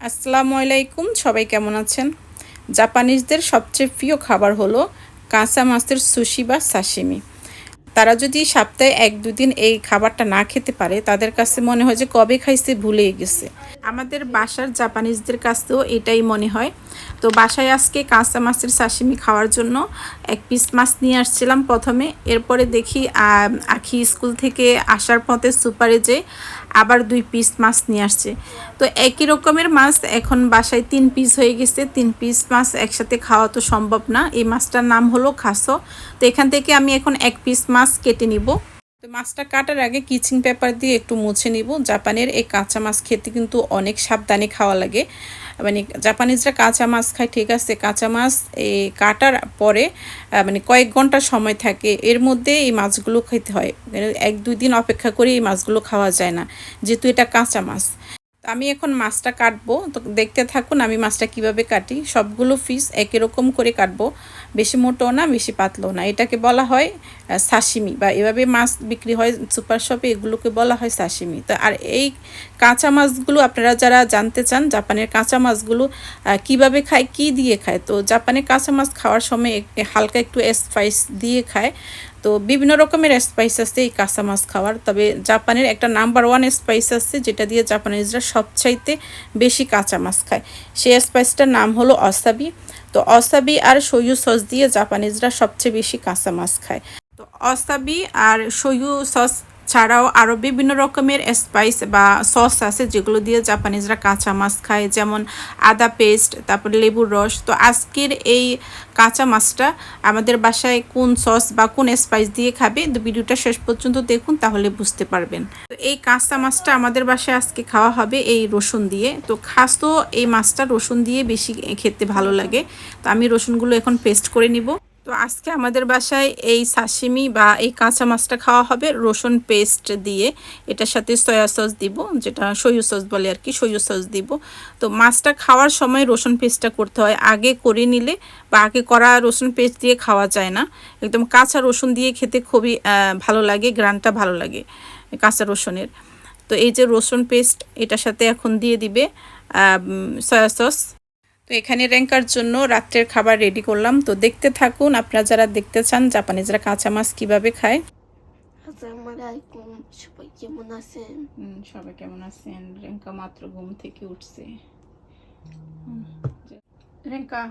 আসসালামু আলাইকুম, সবাই কেমন আছেন? জাপানিজদের সবচেয়ে প্রিয় খাবার হলো কাঁচা মাছের সুশি বা সাশিমি। তারা যদি সপ্তাহে এক দুদিন এই খাবারটা না খেতে পারে, তাদের কাছে মনে হয় যে কবে খাইছে ভুলে গেছে। আমাদের বাসার জাপানিজদের কাছেও এটাই মনে হয়। তো বাসায় আজকে কাঁচা মাছের সাশিমি খাওয়ার জন্য এক পিস মাছ নিয়ে আসছিলাম প্রথমে। এরপরে দেখি আখি স্কুল থেকে আসার পথে সুপারে যে আবার দুই পিস মাছ নিয়ে আসছে। তো একই রকমের মাছ এখন বাসায় তিন পিস হয়ে গেছে। তিন পিস মাছ একসাথে খাওয়া তো সম্ভব না। এই মাছটার নাম হলো খাসো। তো এখান থেকে আমি এখন এক পিস মাছ কেটে নিব। তো মাছটা কাটার আগে কিচিং পেপার দিয়ে একটু মুছে নিব। জাপানের এই কাঁচা মাছ খেতে কিন্তু অনেক সাবধানে খাওয়া লাগে। মানে জাপানিজরা কাঁচা মাছ খায়, ঠিক আছে? কাঁচা মাছ এই কাটার পরে মানে কয়েক ঘণ্টা সময় থাকে। এর মধ্যে এই মাছগুলো খেতে হয়। মানে এক দুই দিন অপেক্ষা করে এই মাছগুলো খাওয়া যায় না, যেহেতু এটা কাঁচা মাছ। আমি এখন মাছটা কাটবো, তো দেখতে থাকুন আমি মাছটা কীভাবে কাটি। সবগুলো ফিস একই রকম করে কাটবো, বেশি মোটো না, বেশি পাতলো না। এটাকে বলা হয় সাশিমি বা এভাবে মাছ বিক্রি হয় সুপার শপে এগুলোকে বলা হয় সাশিমি তো আর এই কাঁচা মাছগুলো আপনারা যারা জানতে চান, জাপানের কাঁচা মাছগুলো কীভাবে খায়, কি দিয়ে খায়? তো জাপানের কাঁচা মাছ খাওয়ার সময় হালকা একটু স্পাইস দিয়ে খায়। তো বিভিন্ন রকমের স্পাইস আছে এই কাঁচা মাছ খাওয়ার। তবে জাপানের একটা নাম্বার ওয়ান স্পাইস আছে, যেটা দিয়ে জাপানিজরা সবচাইতে বেশি কাঁচা মাছ খায়। সেই স্পাইসটার নাম হলো অসাবি তো অসাবি আর সয়ু সস দিয়ে জাপানিজরা সবচেয়ে বেশি কাঁচা মাছ খায়। তো অসাবি আর সয়ু সস ছাড়াও আরও বিভিন্ন রকমের স্পাইস বা সস আছে যেগুলো দিয়ে জাপানিজরা কাঁচা মাছ খায়, যেমন আদা পেস্ট তারপর লেবুর রস। তো আজকের এই কাঁচা মাছটা আমাদের বাসায় কোন সস বা কোন স্পাইস দিয়ে খাবে, তো ভিডিওটা শেষ পর্যন্ত দেখুন তাহলে বুঝতে পারবেন। তো এই কাঁচা মাছটা আমাদের বাসায় আজকে খাওয়া হবে এই রসুন দিয়ে। তো খাস তো এই মাছটা রসুন দিয়ে বেশি খেতে ভালো লাগে। তো আমি রসুনগুলো এখন পেস্ট করে নিব। তো আজকে আমাদের বাসায় এই সাশিমি বা এই কাঁচা মাছটা খাওয়া হবে। রসুন পেস্ট দিয়ে এটার সাথে সয়া সস দিব, যেটা সয়ু সস বলে আর কি সয়ু সস দিব। তো মাছটা খাওয়ার সময় রসুন পেস্টটা করতে হয়। আগে করে নিলে বা আগে করা রসুন পেস্ট দিয়ে খাওয়া যায় না। একদম কাঁচা রসুন দিয়ে খেতে খুবই ভালো লাগে গ্রানটা ভালো লাগে কাঁচা রসুনের। তো এই যে রসুন পেস্ট এটার সাথে এখন দিয়ে দিবে সয়া সস তো এখানে র্যাঙ্কার জন্য রাত্রের খাবার রেডি করলাম। তো দেখতে থাকুন আপনারা যারা দেখতে চান জাপানিজরা কাঁচা মাছ কীভাবে খায়। সবাই কেমন আছেন? সবাই কেমন আছেন? রেঙ্কা মাত্র ঘুম থেকে উঠছে। রেঙ্কা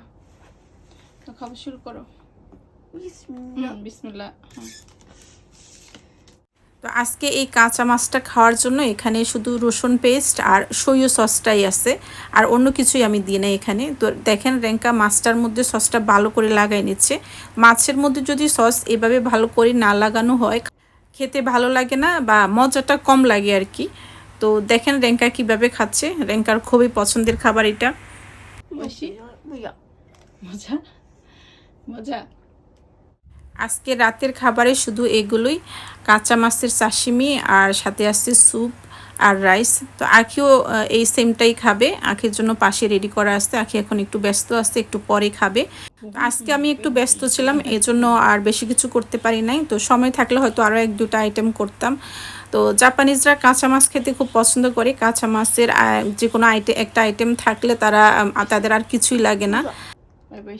খাবার শুরু করো। বিসমিল্লাহ। বিসমিল্লা তো আজকে এই কাঁচা মাছটা খাওয়ার জন্য এখানে শুধু রসুন পেস্ট আর সইয় সসটাই আছে, আর অন্য কিছুই আমি দিই না এখানে। তো দেখেন র্যাঙ্কা মাছটার মধ্যে সসটা ভালো করে লাগাই নিচ্ছে। মাছের মধ্যে যদি সস এভাবে ভালো করে না লাগানো হয়, খেতে ভালো লাগে না বা মজাটা কম লাগে আর কি। তো দেখেন র্যাঙ্কা কীভাবে খাচ্ছে। র্যাঙ্কার খুবই পছন্দের খাবার এটা। মজা মজা। আজকে রাতের খাবারে শুধু এগুলোই কাঁচা মাছের চাশিমি আর সাথে আছে স্যুপ আর রাইস তো আখিও এই সেমটাই খাবে। আখির জন্য পাশে রেডি করা আছে। আখি এখন একটু ব্যস্ত আছে একটু পরে খাবে। আজকে আমি একটু ব্যস্ত ছিলাম এজন্য আর বেশি কিছু করতে পারি নাই। তো সময় থাকলে হয়তো আরও এক দুটো আইটেম করতাম। তো জাপানিজরা কাঁচা মাছ খেতে খুব পছন্দ করে। কাঁচা মাছের যে কোনো আইটেম একটা আইটেম থাকলে তারা তাদের আর কিছুই লাগে না। Bye.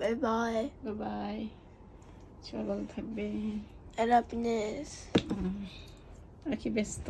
Bye bye. Bye bye. সবাই ভালো থাকবে হ্যাপিনেস আর কি ব্যস্ত